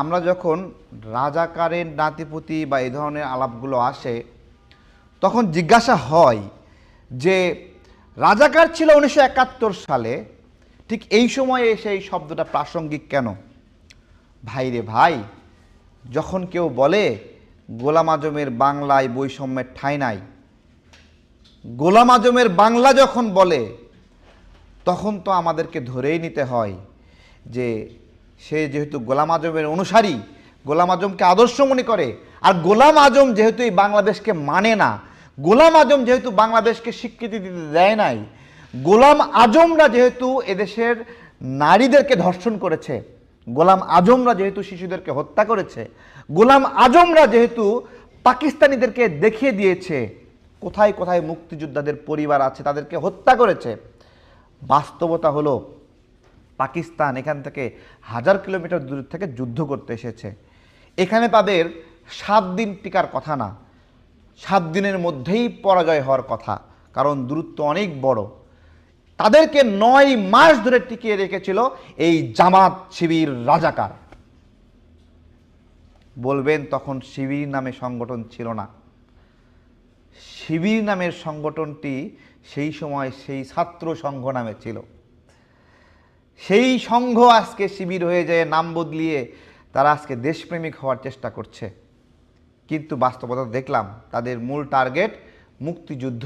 আমরা যখন রাজাকারের নাতিপুতি বা এই ধরনের আলাপগুলো আসে, তখন জিজ্ঞাসা হয় যে, রাজাকার ছিল উনিশশো একাত্তর সালে, ঠিক এই সময়ে এসে এই শব্দটা প্রাসঙ্গিক কেন? ভাই রে ভাই, যখন কেউ বলে, গোলাম আজমের বাংলায় বৈষম্যের ঠাঁই নাই, গোলাম আজমের বাংলা যখন বলে, তখন তো আমাদেরকে ধরেই নিতে হয় যে সে যেহেতু গোলাম আজমের অনুসারী, গোলাম আজমকে আদর্শ মনে করে। আর গোলাম আজম যেহেতু এই বাংলাদেশকে মানে না, গোলাম আজম যেহেতু বাংলাদেশকে স্বীকৃতি দিতে দেয় নাই, গোলাম আজমরা যেহেতু এদেশের নারীদেরকে ধর্ষণ করেছে, গোলাম আজমরা যেহেতু শিশুদেরকে হত্যা করেছে, গোলাম আজমরা যেহেতু পাকিস্তানিদেরকে দেখিয়ে দিয়েছে, কোথায় কোথায় মুক্তিযোদ্ধাদের পরিবার আছে তাদেরকে হত্যা করেছে, বাস্তবতা হলো পাকিস্তান এখান থেকে হাজার কিলোমিটার দূর থেকে যুদ্ধ করতে এসেছে। এখানে তাদের সাত দিন টিকার কথা না, সাত দিনের মধ্যেই পরাজয় হওয়ার কথা, কারণ দূরত্ব অনেক বড়। তাদেরকে নয় মাস ধরে টিকিয়ে রেখেছিল এই জামাত শিবির রাজাকার। বলবেন তখন শিবির নামে সংগঠন ছিল না। শিবির নামের সংগঠনটি সেই সময় সেই ছাত্র সংঘ নামে ছিল। সেই সংঘ আজকে শিবির হয়ে যায়, নাম বদলিয়ে তারা আজকে দেশপ্রেমিক হওয়ার চেষ্টা করছে। কিন্তু বাস্তবতা দেখলাম, তাদের মূল টার্গেট মুক্তিযুদ্ধ।